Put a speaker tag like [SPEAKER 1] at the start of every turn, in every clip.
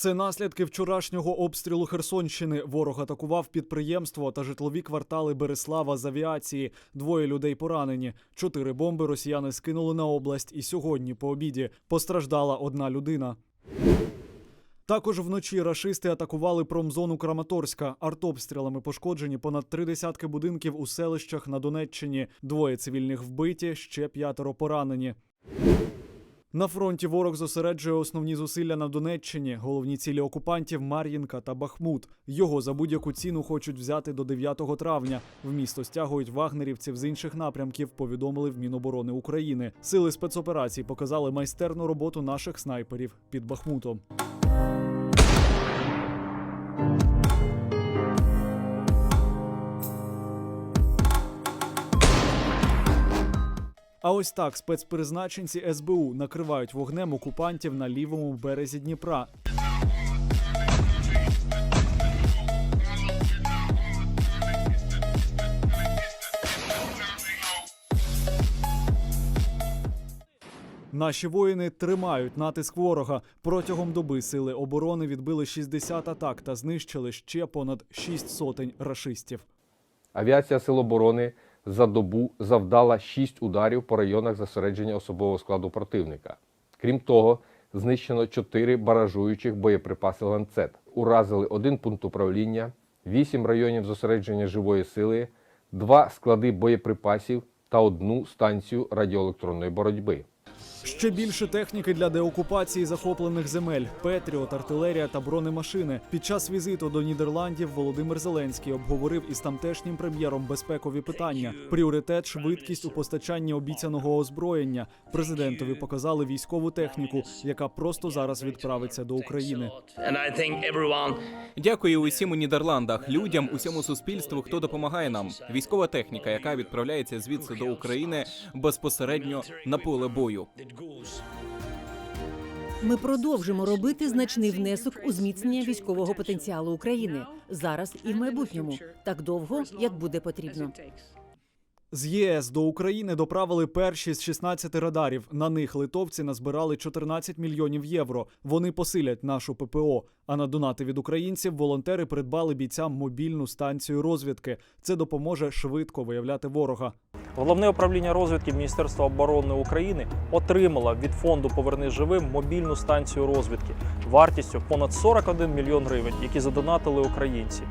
[SPEAKER 1] Це наслідки вчорашнього обстрілу Херсонщини. Ворог атакував підприємство та житлові квартали Береслава з авіації. Двоє людей поранені. Чотири бомби росіяни скинули на область. І сьогодні по обіді постраждала одна людина. Також вночі рашисти атакували промзону Краматорська. Артобстрілами пошкоджені понад три десятки будинків у селищах на Донеччині. Двоє цивільних вбиті, ще п'ятеро поранені. На фронті ворог зосереджує основні зусилля на Донеччині. Головні цілі окупантів Мар'їнка та Бахмут. Його за будь-яку ціну хочуть взяти до 9 травня. В місто стягують вагнерівців з інших напрямків. Повідомили в Міноборони України. Сили спецоперацій показали майстерну роботу наших снайперів під Бахмутом. А ось так спецпризначенці СБУ накривають вогнем окупантів на лівому березі Дніпра. Наші воїни тримають натиск ворога. Протягом доби сили оборони відбили 60 атак та знищили ще понад 6 сотень рашистів.
[SPEAKER 2] Авіація Сил оборони за добу завдала 6 ударів по районах зосередження особового складу противника. Крім того, знищено 4 баражуючих боєприпаси ланцет. Уразили один пункт управління, 8 районів зосередження живої сили, 2 склади боєприпасів та одну станцію радіоелектронної боротьби.
[SPEAKER 1] Ще більше техніки для деокупації захоплених земель: Петріот, артилерія та бронемашини. Під час візиту до Нідерландів Володимир Зеленський обговорив із тамтешнім прем'єром безпекові питання: пріоритет, швидкість у постачанні обіцяного озброєння. Президентові показали військову техніку, яка просто зараз відправиться до України.
[SPEAKER 3] Дякую усім у Нідерландах, людям, усьому суспільству, хто допомагає нам. Військова техніка, яка відправляється звідси до України безпосередньо на поле бою.
[SPEAKER 4] Ми продовжимо робити значний внесок у зміцнення військового потенціалу України зараз і в майбутньому, так довго, як буде потрібно.
[SPEAKER 1] З ЄС до України доправили перші з 16 радарів. На них литовці назбирали 14 мільйонів євро. Вони посилять нашу ППО. А на донати від українців волонтери придбали бійцям мобільну станцію розвідки. Це допоможе швидко виявляти ворога.
[SPEAKER 5] Головне управління розвідки Міністерства оборони України отримало від фонду Поверни живим мобільну станцію розвідки вартістю понад 41 мільйон гривень, які задонатили українці.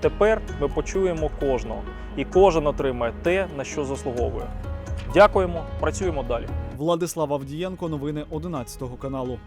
[SPEAKER 5] Тепер ми почуємо кожного, і кожен отримає те, на що заслуговує. Дякуємо, працюємо далі.
[SPEAKER 1] Владислав Авдієнко, новини 11 каналу.